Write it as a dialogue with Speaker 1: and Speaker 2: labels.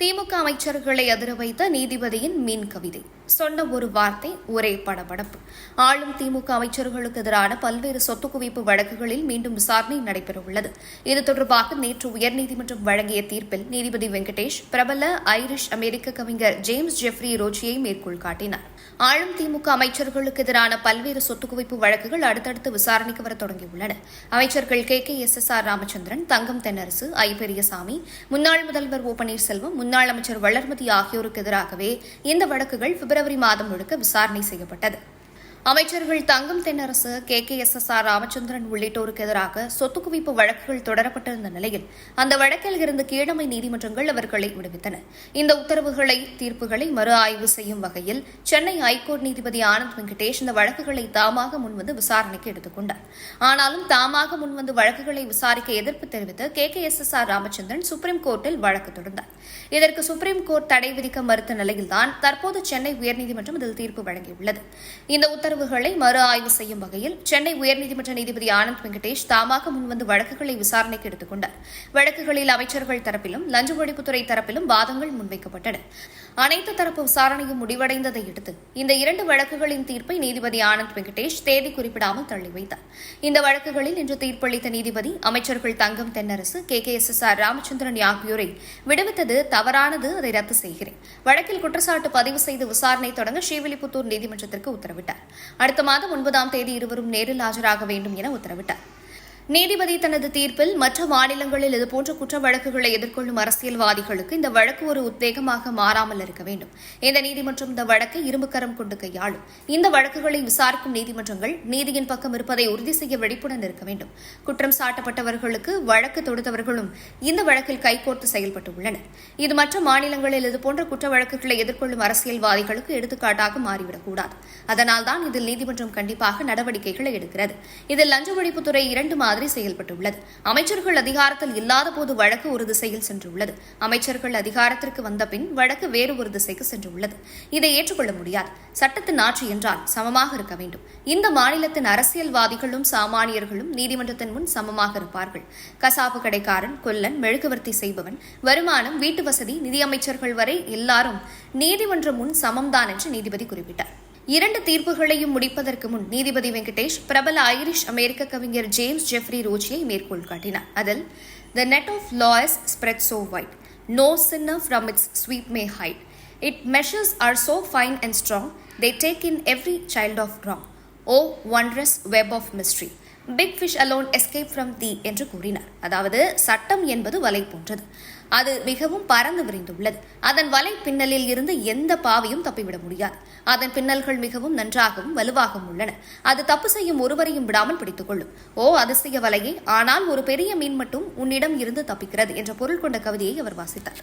Speaker 1: திமுக அமைச்சர்களை அதிர வைத்த நீதிபதியின் மீன் கவிதை. சொன்ன ஒரு வார்த்தை ஒரே படபடப்பு. ஆளும் திமுக அமைச்சர்களுக்கு எதிரான பல்வேறு சொத்து குவிப்பு வழக்குகளில் மீண்டும் விசாரணை நடைபெறவுள்ளது. இது தொடர்பாக நேற்று உயர்நீதிமன்றம் வழங்கிய தீர்ப்பில் நீதிபதி வெங்கடேஷ் பிரபல ஐரிஷ் அமெரிக்க கவிஞர் ஜேம்ஸ் ஜெஃப்ரி ரோச்சியை மேற்கோள் காட்டினார். ஆளும் திமுக அமைச்சர்களுக்கு எதிரான பல்வேறு சொத்து குவிப்பு வழக்குகள் அடுத்தடுத்து விசாரணைக்கு வர தொடங்கியுள்ளன. அமைச்சர்கள் K K S S R Ramachandran Thangam Thennarasu I Periyasamy முன்னாள் முதல்வர் ஓ பன்னீர்செல்வம் முன்னாள் அமைச்சர் வளர்மதி ஆகியோருக்கு எதிராகவே இந்த வழக்குகள் பிப்ரவரி மாதம் முழுக்க விசாரணை செய்யப்பட்டது. அமைச்சர்கள் Thangam Thennarasu K. K. S. S. R. Ramachandran உள்ளிட்டோருக்கு எதிராக சொத்து குவிப்பு வழக்குகள் தொடரப்பட்டிருந்த நிலையில் அந்த வழக்கில் இருந்து கீழமை நீதிமன்றங்கள் அவர்களை விடுவித்தன. இந்த உத்தரவுகளை தீர்ப்புகளை மறு ஆய்வு செய்யும் வகையில் சென்னை ஐகோர்ட் நீதிபதி ஆனந்த் வெங்கடேஷ் இந்த வழக்குகளை தாமாக முன்வந்து விசாரணைக்கு எடுத்துக் கொண்டார். ஆனாலும் தாமாக முன்வந்து வழக்குகளை விசாரிக்க எதிர்ப்பு தெரிவித்து K. K. S. S. R. Ramachandran supreme கோர்ட்டில் வழக்கு தொடர்ந்தார். இதற்கு சுப்ரீம் கோர்ட் தடை விதிக்க மறுத்த நிலையில்தான் தற்போது சென்னை உயர்நீதிமன்றம் இதில் தீர்ப்பு வழங்கியுள்ளது. இந்த உத்தரவுகளை மறு ஆய்வு செய்யும் வகையில் சென்னை உயர்நீதிமன்ற நீதிபதி ஆனந்த் வெங்கடேஷ் தாமாக முன்வந்து வழக்குகளை விசாரணைக்கு எடுத்துக் கொண்டார் வழக்குகளில் அமைச்சர்கள் தரப்பிலும் லஞ்ச ஒழிப்புத்துறை தரப்பிலும் வாதங்கள் முன்வைக்கப்பட்டன. அனைத்து தரப்பு விசாரணையும் முடிவடைந்ததை அடுத்து இந்த இரண்டு வழக்குகளின் தீர்ப்பை நீதிபதி ஆனந்த் வெங்கடேஷ் தேதி குறிப்பிடாமல் தள்ளி வைத்தார். இந்த வழக்குகளில் இன்று தீர்ப்பளித்த நீதிபதி அமைச்சர்கள் Thangam Thennarasu K. K. S. S. R. Ramachandran ஆகியோரை விடுவித்தது தவறானது அதை ரத்து செய்கிறேன். வழக்கில் குற்றச்சாட்டு பதிவு செய்து விசாரணை தொடங்க ஸ்ரீவில்லிபுத்தூர் நீதிமன்றத்திற்கு உத்தரவிட்டார். அடுத்த மாதம் ஒன்பதாம் தேதி இருவரும் நேரில் ஆஜராக வேண்டும் என உத்தரவிட்டார். நீதிபதி தனது தீர்ப்பில் மற்ற மாநிலங்களில் இதுபோன்ற குற்ற வழக்குகளை எதிர்கொள்ளும் அரசியல்வாதிகளுக்கு இந்த வழக்கு ஒரு உத்வேகமாக மாறாமல் இருக்க வேண்டும். இந்த நீதிமன்றம் இந்த வழக்கை இரும்புக்கரம் கொண்டு கையாளும். இந்த வழக்குகளை விசாரிக்கும் நீதிமன்றங்கள் நீதியின் பக்கம் இருப்பதை உறுதி செய்ய வெடிப்புடன் இருக்க வேண்டும். குற்றம் சாட்டப்பட்டவர்களுக்கு வழக்கு தொடுத்தவர்களும் இந்த வழக்கில் கைகோர்த்து செயல்பட்டு உள்ளனர். இது மற்ற மாநிலங்களில் இதுபோன்ற குற்ற வழக்குகளை எதிர்கொள்ளும் அரசியல்வாதிகளுக்கு எடுத்துக்காட்டாக மாறிவிடக்கூடாது அதனால்தான் இதில் நீதிமன்றம் கண்டிப்பாக நடவடிக்கைகளை எடுக்கிறது. இதில் லஞ்ச ஒழிப்புத்துறை இரண்டு மாதிரி செயல்பட்டுள்ளது. அமைச்சர்கள் அதிகாரத்தில் இல்லாத போது வழக்கு ஒரு திசையில் சென்றுள்ளது. அமைச்சர்கள் அதிகாரத்திற்கு வந்த பின் வழக்கு வேறு ஒரு திசைக்கு சென்றுள்ளது. இதை ஏற்றுக்கொள்ள முடியாது. சட்டத்தின் ஆட்சி என்றால் சமமாக இருக்க வேண்டும். இந்த மாநிலத்தின் அரசியல்வாதிகளும் சாமானியர்களும் நீதிமன்றத்தின் முன் சமமாக இருப்பார்கள். கசாப்பு கடைக்காரன் கொல்லன் மெழுகுவர்த்தி செய்பவன் வருமானம் வீட்டு வசதி நிதியமைச்சர்கள் வரை எல்லாரும் நீதிமன்றம் முன் சமம்தான் என்று நீதிபதி குறிப்பிட்டார். இரண்டு தீர்ப்புகளையும் முடிப்பதற்கு முன் நீதிபதி வெங்கடேஷ் பிரபல ஐரிஷ் அமெரிக்க கவிஞர் ஜேம்ஸ் ஜெஃப்ரி ரோச்சியை மேற்கோள் காட்டினார். அதில் the net of law's spread so wide no sinner from its sweep may hide its meshes are so fine and strong they take in every child of wrong O wondrous web of mystery big fish alone escape from the என்று கூறினார். அதாவது சட்டம் என்பது வலை போன்றது. அது மிகவும் பறந்து விரிந்துள்ளது. அதன் வலை பின்னலில் இருந்து எந்த பாவையும் தப்பிவிட முடியாது. அதன் பின்னல்கள் மிகவும் நன்றாகவும் வலுவாகவும் உள்ளன. அது தப்பு செய்யும் ஒருவரையும் விடாமல் பிடித்துக் கொள்ளும். ஓ அதிசய வலையே! ஆனால் ஒரு பெரிய மீன் மட்டும் உன்னிடம் இருந்து தப்பிக்கிறது என்ற பொருள் கொண்ட கவிதையை அவர் வாசித்தார்.